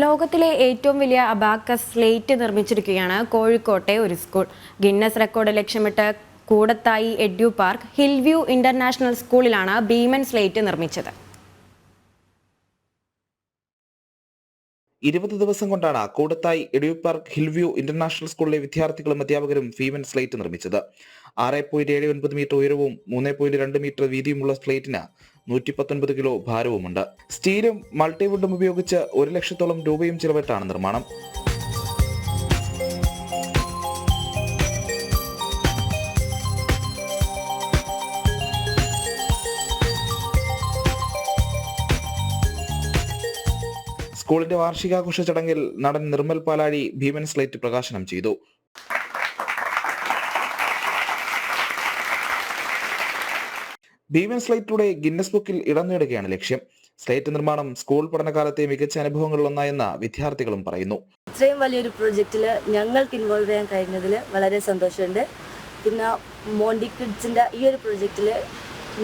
ലോകത്തിലെ ഏറ്റവും വലിയ അബാക്കസ് സ്ലേറ്റ് നിർമ്മിച്ചിരിക്കുകയാണ് കോഴിക്കോട്ടെ ഒരു സ്കൂൾ. ഗിന്നസ് റെക്കോർഡ് ലക്ഷ്യമിട്ട് Koodathai edu park Hillview international സ്കൂളിലാണ് ഭീമൻ സ്ലേറ്റ് നിർമ്മിച്ചത്. ഇരുപത് ദിവസം കൊണ്ടാണ് Koodathai edu park Hillview international സ്കൂളിലെ വിദ്യാർത്ഥികളും അധ്യാപകരും ഭീമൻ സ്ലേറ്റ് നിർമ്മിച്ചത്. ആറ് പോയിന്റ് ഏഴ് ഒൻപത് മീറ്റർ ഉയരവും മൂന്ന് പോയിന്റ് രണ്ട് മീറ്റർ വീതിയുമുള്ള സ്ലേറ്റിന് നൂറ്റി പത്തൊൻപത് കിലോ ഭാരവുമുണ്ട്. സ്റ്റീലും മൾട്ടിവുഡും ഉപയോഗിച്ച് ഒരു ലക്ഷത്തോളം രൂപയും ചിലവിട്ടാണ് നിർമ്മാണം. സ്കൂളിന്റെ വാർഷികാഘോഷ ചടങ്ങിൽ നടൻ നിർമ്മൽ പാലാഴി ഭീമൻ സ്ലേറ്റ് പ്രകാശനം ചെയ്തു. ഭീമൻ സ്ലൈറ്റിലൂടെ ഗിന്നസ് ബുക്കിൽ ഇടം നേടുകയാണ് ലക്ഷ്യം. സ്ലൈറ്റ് നിർമ്മാണം സ്കൂൾ പഠനകാലത്തെ മികച്ച അനുഭവങ്ങളിൽ ഒന്നായെന്ന് വിദ്യാർത്ഥികളും പറയുന്നു. ഇത്രയും വലിയൊരു പ്രൊജക്റ്റിൽ ഞങ്ങൾക്ക് ഇൻവോൾവ് ചെയ്യാൻ കഴിഞ്ഞതിൽ വളരെ സന്തോഷമുണ്ട്. പിന്നെ മോണ്ടി കിഡ്സിന്റെ ഈ ഒരു പ്രൊജക്റ്റിൽ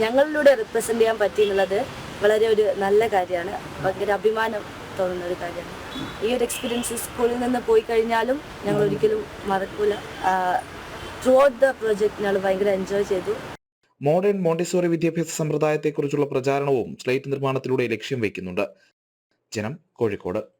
ഞങ്ങളിലൂടെ റിപ്രസെന്റ് ചെയ്യാൻ പറ്റി എന്നുള്ളത് വളരെ ഒരു നല്ല കാര്യമാണ്. ഭയങ്കര അഭിമാനം തോന്നുന്ന ഒരു കാര്യമാണ്. ഈ ഒരു എക്സ്പീരിയൻസ് സ്കൂളിൽ നിന്ന് പോയി കഴിഞ്ഞാലും ഞങ്ങൾ ഒരിക്കലും മറക്കൂല. ത്രൂ ഔട്ട് ദ പ്രോജക്റ്റ് ഞങ്ങൾ ഭയങ്കര എൻജോയ് ചെയ്തു. മോഡേൺ മോണ്ടിസോറി വിദ്യാഭ്യാസ സമ്പ്രദായത്തെക്കുറിച്ചുള്ള പ്രചാരണവും സ്ലേറ്റ് നിർമ്മാണത്തിലൂടെ ലക്ഷ്യം വയ്ക്കുന്നുണ്ട്. ജനം കോഴിക്കോട്.